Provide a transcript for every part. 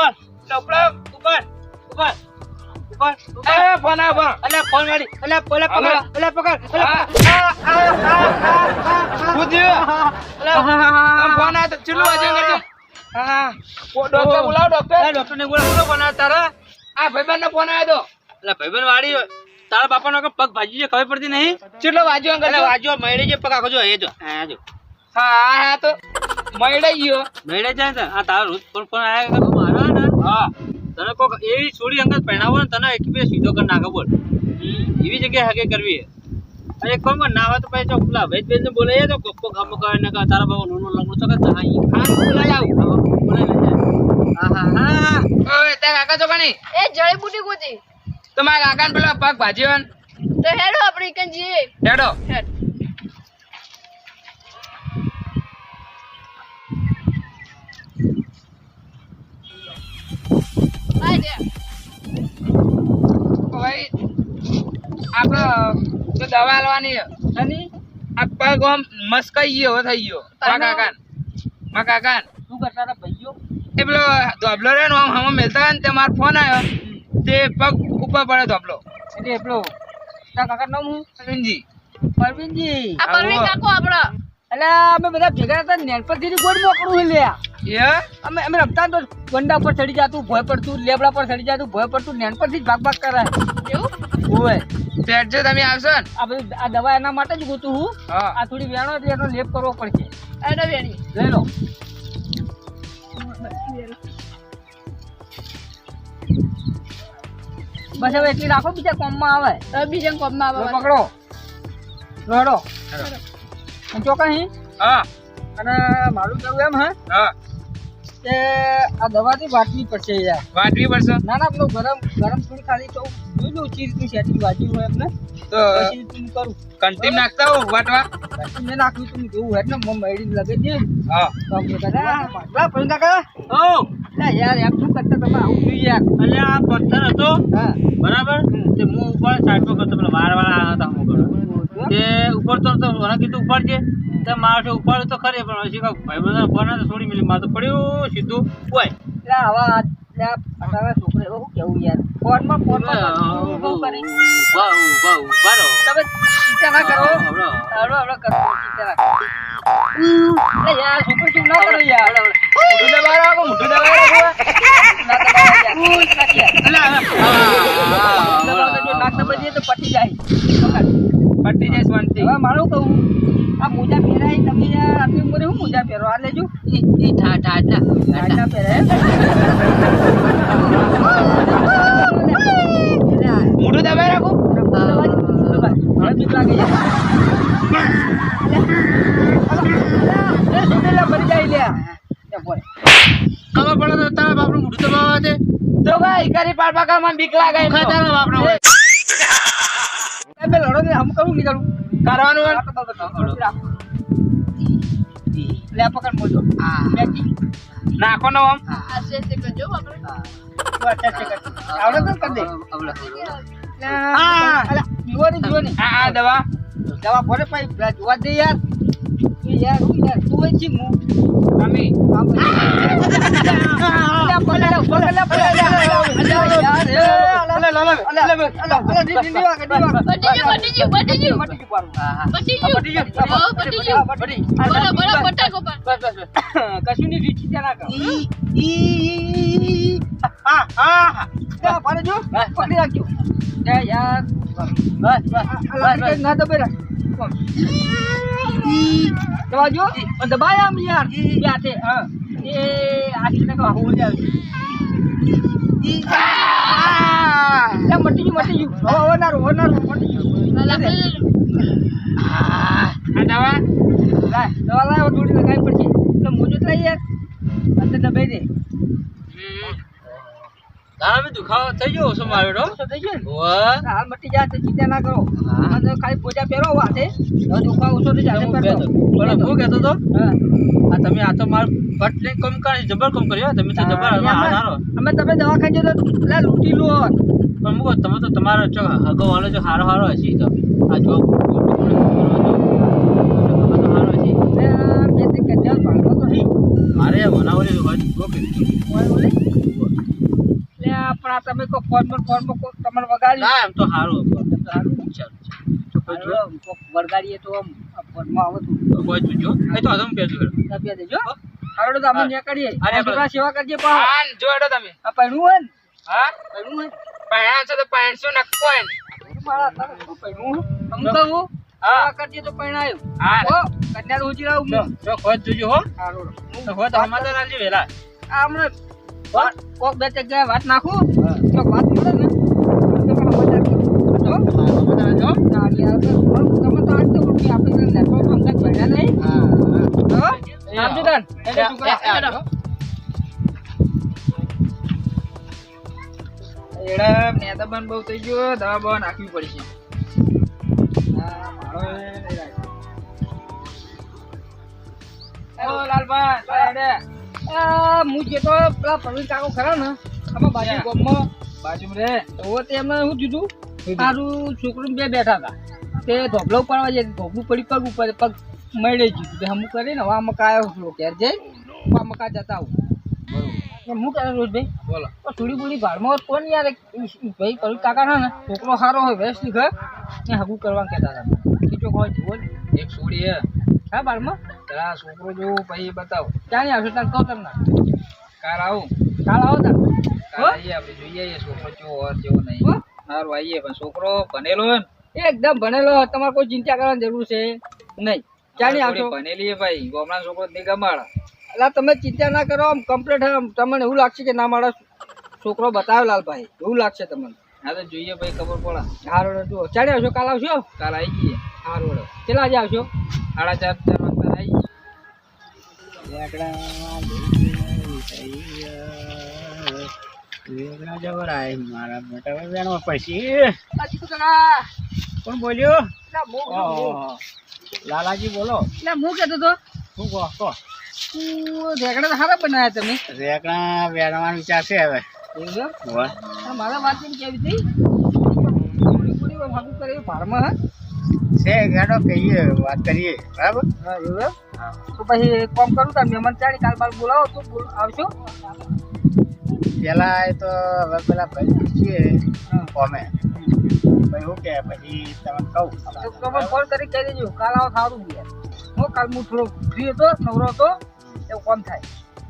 ઉપર ઉપર ઉપર ઉપર એ ફોન આવ ફોન ફોન પકડ. પકડ. આવ તો ચીલું વાજ્યું કરજો. ઓ, ડોક્ટર બોલાવો ડોક્ટર. ડોક્ટર ને બોલા બોલો આ તારા આ ભાઈબંધ નો ફોન આવ્યો અલ્યા ભાઈબંધ વાળી તારા બાપાનો કે પગ ભાજી છે ખબર પડતી નહીં? ચેટલો વાજ્યો અલ્યા કરજો વાજો મળી જે પગ આખો જો એ જો આ જો. હા હા તો. મળાઈ ગયો. મળી જાય ને. આ તારો રોજ પણ પણ આયા તો મારા ને? હા. તને કોક એવી છોડી અંગત પહેણાવો ને તને એક બે સીધો કર નાખો બોલ. એવી જગ્યાએ હગે કરવી અરે કોણ ના આવે તો પછી તો પેલા વેદ વેદ ને બોલે તો કોકો કામ કરે ને કે તારા બાબા નોનો લંગડું તો કે હા બોલાય આવ. બોલે ને હા હા. હા ઓય તે કાકા તો કણી એ જડીબુટી ગોતી. તો મારા કાકાને પેલો પગ ભાજ્યો ને. તો હેડો આપણે કંજી હેડો. હેડ. ભાઈ આપણો તો દવા લેવાની છે. આ પગ આમ મસ્કાઈ ગયો થઈ ગયો. મા કાકા મા કાકા શું કરતા હતા ભાઈઓ? એ પેલો ધોબલો રે ને આમ હમ મેલતા હોય ને તે મારો ફોન આવ્યો. તે પગ ઉપર પડે ધોબલો. એટલે પેલો તારા કાકા નામ હું અરવિંદજી પરવીનજી. આ પરવીન કાકો આપડો એટલે અમે બધા ભેગા હતા નેન પર દીધી ગોળ મોકળું લ્યા. એ? અમે અમે રમતા તો ગંડા પર ચડી જતું ભય પડતું લેબડા પર ચડી જાતું ભય પડતું નેન પરથી જ ભાગ ભાગ કરે. એવું? હોય બેઠજો તમે આવશો ને. આ બધું આ દવા એના માટે જ ગોતું હું. આ થોડી વેણો એટલે એનો લેપ કરવો પડશે. એનો વેણી. લઈ લો. બસ હવે એટલી રાખો બીજા કોમમાં આવે. બીજા કોમમાં આવે પકડો. રડો. અને ચોકા હી. અને મારું કેવું એમ હે હા. કે આ દવાથી વાટવી પડશે યાર. વાટવી પડશે? ના ના પેલું ગરમ ગરમ થોડી ખાલી તો ચીજ તું સેટિંગ વાંચ્યું હોય એમને. તો પછી તું કરું. કંટીમ નાખતા હો વાટવા? મેં નાખ્યું તું જોવું હેડ ને મમ મેળી લગે દે હા. તો અમે કહેતા પણ કાકા ઓ! યાર એમ શું કરતા તમે આવું જોઈએ યાર. આ પથ્થર હતો. હા. બરાબર? તે હું ઉપર સાઈડ પર કરતો પેલા વાર વાળા આવ્યા હતા હું તે ઉપર તો તો મને કીધું ઉપર છે તે મારે ઉપર તો ખરી પણ હજી ભાઈ બધા ફોન તો છોડી મિલી મારે તો પડ્યું સીધું. હોય એટલે આવા એવું શું કેવું યાર? ફોનમાં ફોનમાં બહુ કરી. ઊભા ઊભા ઊભા રહો. તમે ચિંતા ના કરો. હવડો હવડો. કરો ચિંતા ના કરો. એટલે યાર છોકરી ચૂપ ના કરો યાર? મોઢું દબાવી રાખો મોઢું દબાવી. રાખો ના દબાવો યાર. ઉઈ, તો તો પટી જાય. પટી જાય શાંતિ. હવે મારું કહું આ મોજા પહેરાય તમે આટલી ઉંમરે હું મોજા પહેરો? આ લેજો. ઈ ઠા ઠા ઠા આટલા પહેરાય. મોઢું દબાવી રાખો? હવે બીક લાગે છે. મરી જાય લ્યા. ખબર પડે તો તારા બાપનું મોઢું દબાવવા દે. તો ભાઈ કરી પાડ પાકા બીક લાગે ખતરા બાપના એ ને? નીકળું કરવાનું. લે પકડ મોજો. નાખો ને આમ. આવડે તો કર દે. હા. અલા, જીવો નહીં, જીવો નહીં. આ આ દવા. દવા ભરે પાઈ જોવા દે યાર. તું યાર હું યાર તું હોય છી હું? અમે યાર, કશું નહીં રીચી ત્યાં ના હા હા ત્યાં જો પકડી રાખજો યાર બસ બસ ના દબાય આમ યાર હા એ આખી ને કહો હું જાવ આ મટી ગયું મટી ગયું. હવે હવે ના રો હવે ના રો મટી ગયું આ દવા. લાય દવા લાય હવે થોડી લગાવી પડશે એટલે મોજો લઈ યાર અંદર દબાઈ દે. તારા બી દુખાવો થઈ ગયો ઓછો તો? ઓછો થઈ ગયો? ને. હાલ મટી જાય તો ચિંતા ના કરો. હા. અને ખાલી પોજા પહેરો હવે દુખાવો ઓછો થઈ જાય હું કહેતો પણ હું કહેતો તો? હા. આ તમે આ તો માર બટ લઈ કમ કરી જબર કમ કર્યો તમે તો જબર હા, હાથ હારો અમે તમે દવાખાને જતો લે લૂંટી લો પણ મુકો તમે તો તમારો ચો હગો વાળો જો હારો હારો હશે તો. આ જો. મારે બનાવલી. પણ તમે કોઈ પર ફોનમાં કોક તમારે વગાડ્યું. ના એમ તો સારું એમ તો સારું વિચારું છે વગાડીએ તો આમ ફોનમાં આવે તો. કોઈ જોજો એ તો હજમ પેલું હેડો. દેજો. તો નીકળીએ. અરે છોકરા સેવા કરજે પણ જોડો તમે. આ હોય ને? હા? પૈણું હોય પહેણા છો તો પહેણશો નક્કો મારા તારે શું હોય? હું કહું? હા. કરજે તો પૈણાયું હા. ઓ કન્યા ઉજી લાવું જો, ખોજ જોજો હો. હાલો તો ખોજ સમાધાન આલજે વહેલા આ હમણાં વાત કોક બે જગ્યાએ વાત નાખું. તો વાત મળે ને તો પણ મજા આવે. જો તો તમે તો આજ તો આપણે નેટવર્ક અંગત ભણ્યા નહીં. હા. એટલે. એડા મેદાબાન બહુ થઈ ગયો દવા બવા નાખવી પડશે. હા, મારો લાલભાઈ હું જે તો પેલા પ્રવીણ કાકો ખરા ને આમાં બાજુ ગામમાં બાજુમાં રે તો તે એમને શું કીધું મારું છોકરું બે બેઠા હતા. તે ધોબલો પાડવા જાય ધોબલું પડી પગ ઉપર પગ મળી ગયું હમું કરીને હવે મકા આવ્યો કે ઘેર જઈ આમાં કા જતા આવું. હું કરે રોજભાઈ બોલો. થોડી બોડી ભાડમાં કોણ યાર ભાઈ કરું કાકા ના ને છોકરો સારો હોય વેસ્ટ ઘર ને હગું કરવા કહેતા હતા. કીધો હોય જુઓ એક છોડી હે. હા ભાડમાં પેલા છોકરો જો ભાઈ બતાવો. ક્યાં નહીં આવશે તાર કહો તમને. કાલ આવું. કાલ આવો તાર. આવીએ આપણે જોઈએ છોકરો જેવો હોય જેવો નહીં. હો? સારું આવીએ. પણ છોકરો ભણેલો હોય ને. એકદમ ભણેલો તમારે કોઈ ચિંતા કરવાની જરૂર છે નહીં. ક્યાં નહીં આવશો? ભણેલી ભાઈ. ગામડા છોકરો નહીં ગમાડા. એટલે તમે ચિંતા ના કરો આમ કમ્પ્લીટ તમને એવું લાગશે કે ના મારા છોકરો બતાવ્યો લાલભાઈ. એવું લાગશે તમને. હા તો જોઈએ ભાઈ ખબર પડે. સારું જુઓ. ચાલે આવશો કાલ આવશો કાલ આવી જઈએ. હારો કેટલા વાગે આવશો સાડા ચાર ચાર વાગતા આવી જઈએ. મારા મોટા બેનો પછી કોણ બોલ્યો લાલાજી બોલો. એટલે હું કેતો તો શું કહો કહો. તું રેકડા સારા બનાવ્યા તમે? રેકડા વેણવાનો વિચાર છે હવે. મારા વાત કેવી હતી? કરે ભારમાં છે ગાડો કહીએ વાત કરીએ. બરાબર? હા એવું તો પછી એક કામ કરું તાર મહેમાન ચાલી કાલ બાર બોલાવો તો આવશો? પેલા એ તો હવે પેલા ભાઈ પૂછીએ કોમે. ભાઈ શું કે પછી તમને કહું. તો તમે ફોન કરી કહી દેજો કાલ આવો સારું હું કાલ હું થોડો ફ્રી હતો નવરો હતો. એવું કોણ થાય.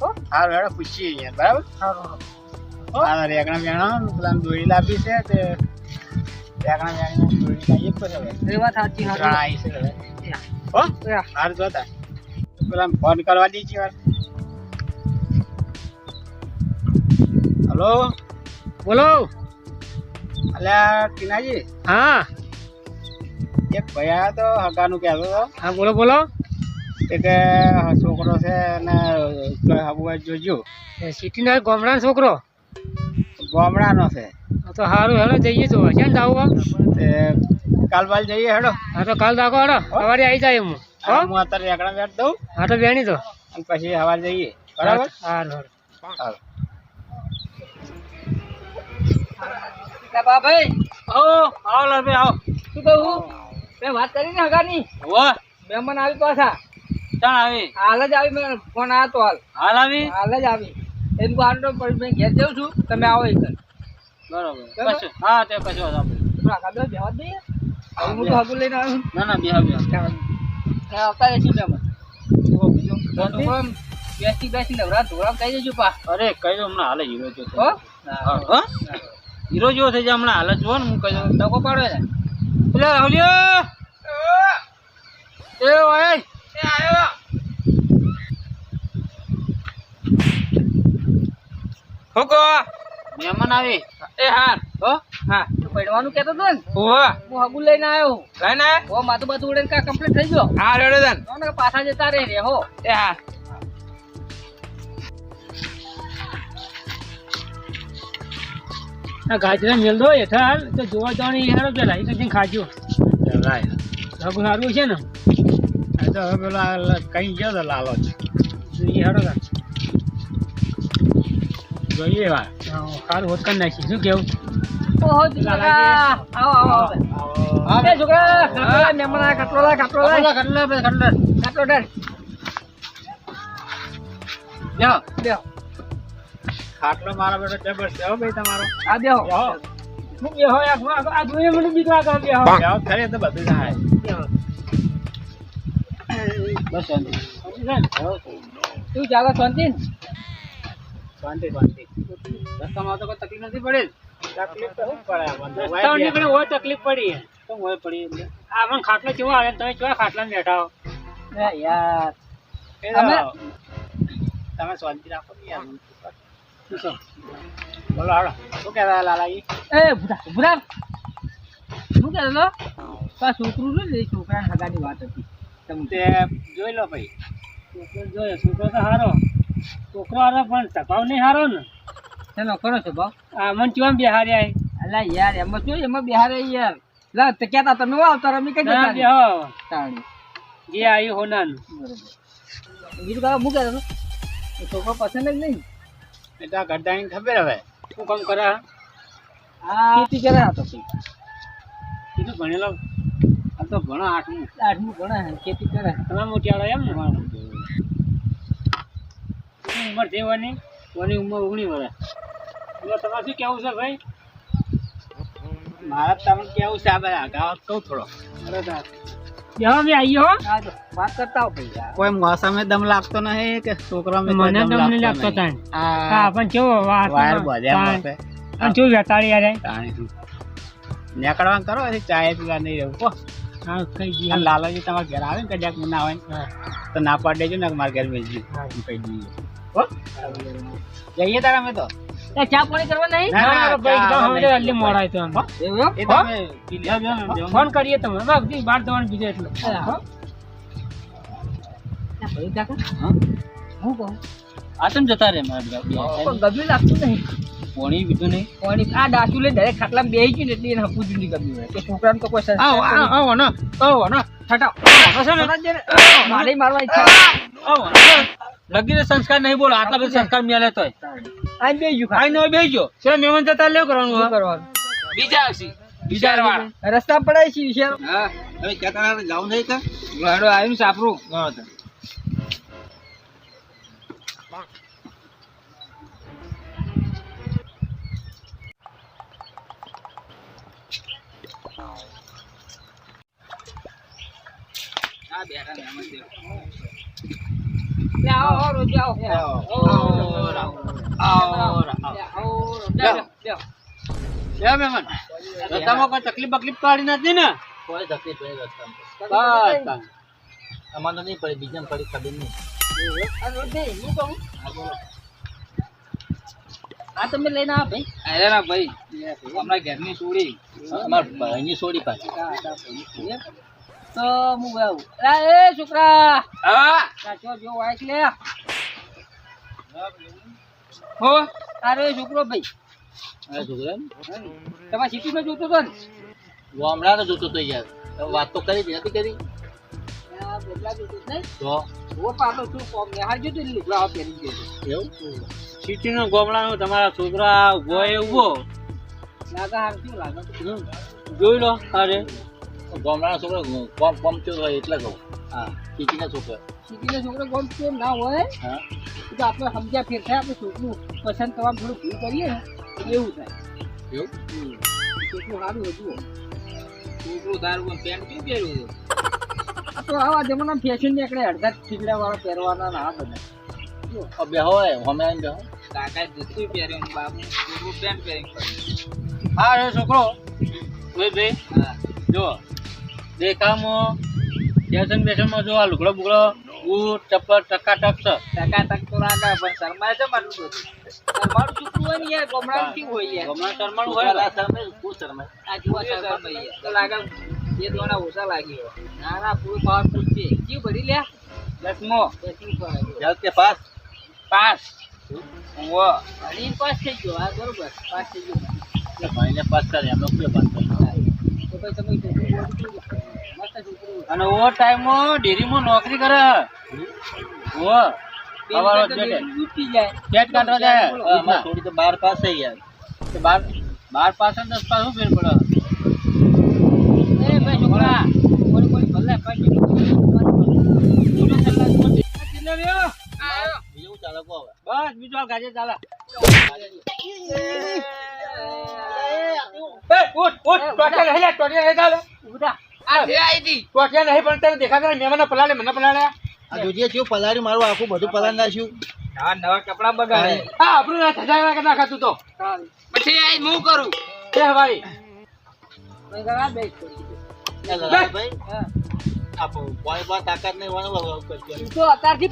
હો? સારું હેડો પૂછીએ અહીંયા બરાબર? સારું હા? રેકડા વેણા પેલા દોરી લાવી છે તે રેગણા વેણીને દોરી લાવીએ પછી હવે. એ વાત સાચી ત્રણ આવી છે હવે. હો. સારું જોતા. પેલા ફોન કરવા દીધી વાર. હલો? બોલો. અલ્યા ટીનાજી હા. એક ભયા તો હગાનું કહેતો હતો. હા બોલો બોલો. તે કે છોકરો છે ને હબુઆ જોજો. સિટીના ગામડાનો છોકરો? ગામડાનો છે. તો સારું હેડો જઈએ તો. છે ને જાવું તે કાલ બાલ જઈએ હેડો. હા તો કાલ દાખો હેડો. સવારે આવી જાય હું? હા, અત્યારે એકડા બેઠ દઉં. હા તો બેણી તો. અને પછી સવારે જઈએ. બરાબર? સારું સારું ભાઈ આવો આવો લાલભાઈ આવો. શું કહું? મેં વાત કરી ને હગાની? વાહ મહેમાન આવી પાછા. ચાલ આવી? હાલ જ આવી મેં ફોન આવ્યો તો હાલ. હાલ આવી? હાલ જ આવી. એમ કો તો પછી મેં ઘેર જઉં છું તમે આવો એક બરોબર. બરાબર. કશું હા તે કશું વાંધો આપણે થોડા જ દઈએ. હવે હું તો હગું લઈને આવ્યો. ના ના બેહા બેહા. આવતા રહેશું જુઓ બીજું બેસી બેસી નવરા ધોરણ કહી દેજો પા. અરે કહી દો હમણાં હાલ હીરો જો હો? હા હા. હીરો જેવો થઈ જાય હમણાં હાલ જ જો ને હું કહી દઉં ટકો પાડો ને એટલે હલ્યો એ ઓય એ આવ્યો હુકો મહેમાન આવી. એ હા હો? હા. તો પડવાનું કહેતો તો ને. ઓહો હું હગુ લઈને આવ્યો કઈ ના હો માથું બાથું ઉડે કા કમ્પ્લીટ થઈ ગયો? હા રેડો દન. તો પાછા જતા રહે રે હો. એ હા આ ગાજરા મેલ દો હેઠળ. તો જોવા જવાની હેરો પેલા એ કઈ ખાજો. રાય હગુ સારું છે ને. આ તો હવે પેલો કઈ ગયો તો લાલો જોઈએ હેડો તાર. જોઈએ વાર સારું હોત કરી નાખી. શું કેવું? ખાટલો મારા બેટો જબર છે હો ભાઈ તમારો. આ બેહો. હું બેહો આ જોઈએ મને બીક લાગે બેહો બેહો ખરી તો બધું થાય. બસ શાંતિ. તું ચાલો શાંતિ? ને? શાંતિ શાંતિ રસ્તામાં તો કોઈ તકલીફ નથી પડી તકલીફ તો શું પડે? રસ્તામાં નીકળે હોય તકલીફ પડી શું હોય પડી આ મને ખાટલો કેવો આવે તમે કેવા ખાટલા બેઠા હો? યાર. તમે શાંતિ રાખો ને યાર. બોલો હાલો. શું કહેતા લાલાજી? એ ભૂરા ભૂરા શું કહેતો હતો? છોકરું ને છોકરાને હગાની વાત હતી. તમે તે જોઈ લો ભાઈ. છોકરો જોયો છોકરો તો હારો. છોકરો હારો પણ ટકાવ નહીં હારો ને. એનો કરો છો ભાવ આ મને બિહારી બિહાર્યા અલા યાર એમાં શું એમાં બિહારે યાર. લા તે કહેતા તમે આવતા રમી કઈ જતા જે આયુ હોનાનું બીજું કાકા મૂકે તો છોકરો પસંદ જ નહીં. એટલા ગઢાની ખબર હવે. શું કામ કરે હા? આ ખેતી કરે આ તો કીધું ભણેલો? આ તો ઘણો આઠમું. આઠમું ભણે છે, ખેતી કરે. તમે આડો એમ ને કેટલી ઉંમર વાની વાની ઉંમર ઓગણી વર્ષ. એટલે તમારે શું કેવું છે ભાઈ? મારે તમને કેવું છે આ બધા અગાઉ કહું થોડો. બેહો બી આવીએ હો. આ જો વાત કરતા હો ભાઈ કોઈ મોસમે દમ લાગતો નહીં કે છોકરા મને દમ નહીં લાગતો તાણ. હા. પણ કેવો વાત વાયર બધ્યા તાણ. અને કેવું વેટાળી યાર નીકળવાનું કરો પછી ચાય પીવા નહીં રહેવું કો હા કઈ દી લાલાજી તમારા ઘેર આવે ને કદાચ ના આવે તો ના પાડી દેજો ને મારા ઘેર મેળજી કઈ હો જઈએ તારા અમે તો ચા પાણી કરવા નહીં ના, ના, ના, ભાઈ ચા એકદમ હવે હમણાં નહીં. જલ્દી મોડા તો. ફોન કરીએ તમે બાર જવાનું બીજે એટલે હા. હો? ના, ભાઈ કાકા હા? હું કહું આ તમે જતા રે મારા પણ લાગતું નહીં પોણી બીજું નહીં પાણી આ ડાચું લઈને direct ખાટલામાં બેસી ગયું ને એટલે એને હપું જ ગમ્યું હોય. કે છોકરાને તો કોઈ સંસ્કાર આવો. આવો ને આવો ને છટાવ. મારે મારવા ઈચ્છા આવો લગીને સંસ્કાર નહીં બોલો આટલા બધા સંસ્કાર મેલે તો આ બે ગયું. આઈ નો બેજો ચલો મહેમાન જતા લે કરવાનું કરવાનું? બીજા આવશે બીજા વાળા રસ્તા પડાય છે વિશાલ હા હવે ક્યાં તારા જાવું નહીં કા? ગાડો આવ્યું સાપરું. લે આવો આવો રોજ આવો આવો, તકલીફ બકલીફ નથી ને કોઈ તકલીફ નહીં તો નહીં પડી બીજા પડી ખબર નહીં આ આ તમે લઈને આવો ભાઈ અરે ના ભાઈ હમણાં ઘરની સોડી અમારા ભાઈની સોડી પાછી તો હું ગાઉં અરે એ છોકરા! હા? સાચો જો વાઈક લે. હો? તારો છોકરો ભાઈ. અરે છોકરા તમારે સિટીમાં જોતો તો ને? હું હમણાં તો જોતો તો યાર. હવે વાત તો કરી જ. નથી કરી સિટીનો ગોમડાનો તમારા છોકરા ઊભો એ ઊભો? જોઈ લો અરે ગામડાના છોકરા કોમ કોમ ચોર હોય એટલે કહું. હા. ચીચીના છોકરા સિટીના છોકરો કોમ કેમ ના હોય? હા. તો આપણે સમજ્યા ફેર થાય આપણે છોકરું પસંદ કરવાનું થોડું ભૂલ કરીએ ને એવું થાય. એવું? છોકરું સારું હતું છોકરું તારું પેન્ટ કેવું પહેર્યું આ તો આવા જમાના ફેશન નીકળે અડધા ઠીકડા વાળા પહેરવાના ના બધા હવે હોય હમે આવીને બેહો. કાકા જુતું પહેર્યું બાબુ છોકરું પેન્ટ પહેર્યું હા છોકરો. ઓય ભાઈ. જો. દેખામાં ફેશન બેશનમાં જો આ લુગડો બુગડો બૂટ ચપ્પલ ટકાટક છે. ટકા ટક તો લાગે પણ શરમાય છે મારું બધું શરમાળું છોકરું હોય ને યાર ગમડાનું કેવું હોય યાર? ગમણાં શરમાળું હોય ને. શરમે શું શરમે આ જુઓ શરમાય તો લાગે બે દોણા ઓછા લાગી. હોય. ના ના પૂરું પાવરફુલ છે. જીવ ભરી લ્યા? દસમો. દસમું કે પાસ? પાસ. વો ભણીને પાસ થઈ ગયો હા બરોબર. પાસ થઈ ગયો. એટલે ભાઈને પાસ કરે પાસ કરે અને ઓ ડેરી ડેરીમાં નોકરી કરે. ઓ જેટે. જાય કેટ કાઢવા જાય. થોડી તો બાર પાસ થઈ યાર. તો બાર બાર પાસ ને દસ પાસ શું ફેર પડે? એ ભાઈ છોકરા કોઈ કોઈ ભલે કેટલે બીજું ચાલે બસ બીજો ગાજે ચાલે. એ, ઉઠ, ઉઠ, ટોટિયા નહીં લે, ટોટિયા નહીં ચાલે. ઉઠા. ટોટિયા નહીં પણ તને દેખાતા નહીં, મને પલાળે, મને પલાળે. આ જોજે પલાળી મારું આખું બધું પલાળી નાખ્યું આ નવા કપડા બગાડે. હા, આપણું ના થતા કે ના ખાતું તો. પછી આઈ હું કરું એ. એ લાલભાઈ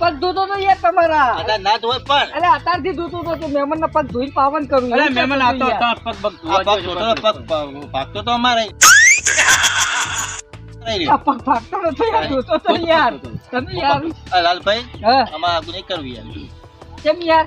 પગ ધોતો તો યાર તમારા. ના જ પણ. અરે અત્યારથી ધોતો તો તું ના પગ ધોઈને પાવન કરું. અરે કરતો આવતો. પગ બગ આ ધોવા પગ ધોતો ભાગતો તો અમારે. નહીં પગ ભાગતો નતો યાર, ધોતો તો યાર. તમે યાર. આ લાલભાઈ હા. અમારે આગળ નહીં કરવું યાર. કેમ યાર?